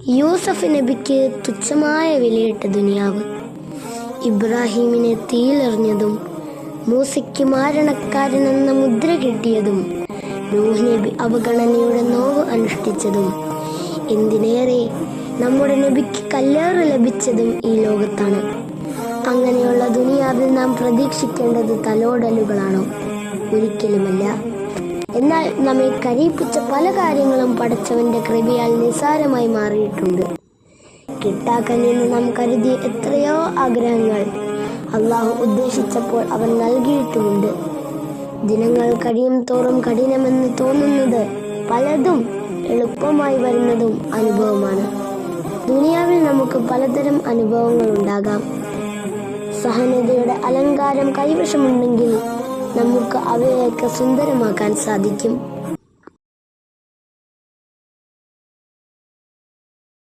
യൂസഫ് നബിക്ക് തുച്ഛമായ വിലയിട്ട ദുനിയാവ്. ഇബ്രാഹിമിനെ തീയിലെറിഞ്ഞതും മൂസയ്ക്ക് മാരണക്കാരൻ എന്ന മുദ്ര കിട്ടിയതും നൂഹ് നബി അവഗണനയുടെ നോവ് അനുഷ്ഠിച്ചതും എന്തിനേറെ നമ്മുടെ നബിക്ക് കല്ലേറ് ലഭിച്ചതും ഈ ലോകത്താണ്. അങ്ങനെയുള്ള ദുനിയാവിൽ നാം പ്രതീക്ഷിക്കേണ്ടത് തലോടലുകളാണോ? ഒരിക്കലുമല്ല. എന്നാൽ നമ്മെ കരയിപ്പിച്ച പല കാര്യങ്ങളും പഠിച്ചവന്റെ കൃപയാൽ നിസാരമായി മാറിയിട്ടുണ്ട്. കിട്ടാക്കനിന്ന് നാം കരുതിയ എത്രയോ ആഗ്രഹങ്ങൾ അള്ളാഹു ഉദ്ദേശിച്ചപ്പോൾ അവൻ നൽകിയിട്ടുമുണ്ട്. ദിനങ്ങൾ കഴിയും തോറും കഠിനമെന്ന് തോന്നുന്നത് പലതും എളുപ്പമായി വരുന്നതും അനുഭവമാണ്. ദുനിയാവിൽ നമുക്ക് പലതരം അനുഭവങ്ങൾ ഉണ്ടാകാം. സഹനതയുടെ അലങ്കാരം കൈവശമുണ്ടെങ്കിൽ നമുക്ക് അവയൊക്കെ സുന്ദരമാക്കാൻ സാധിക്കും.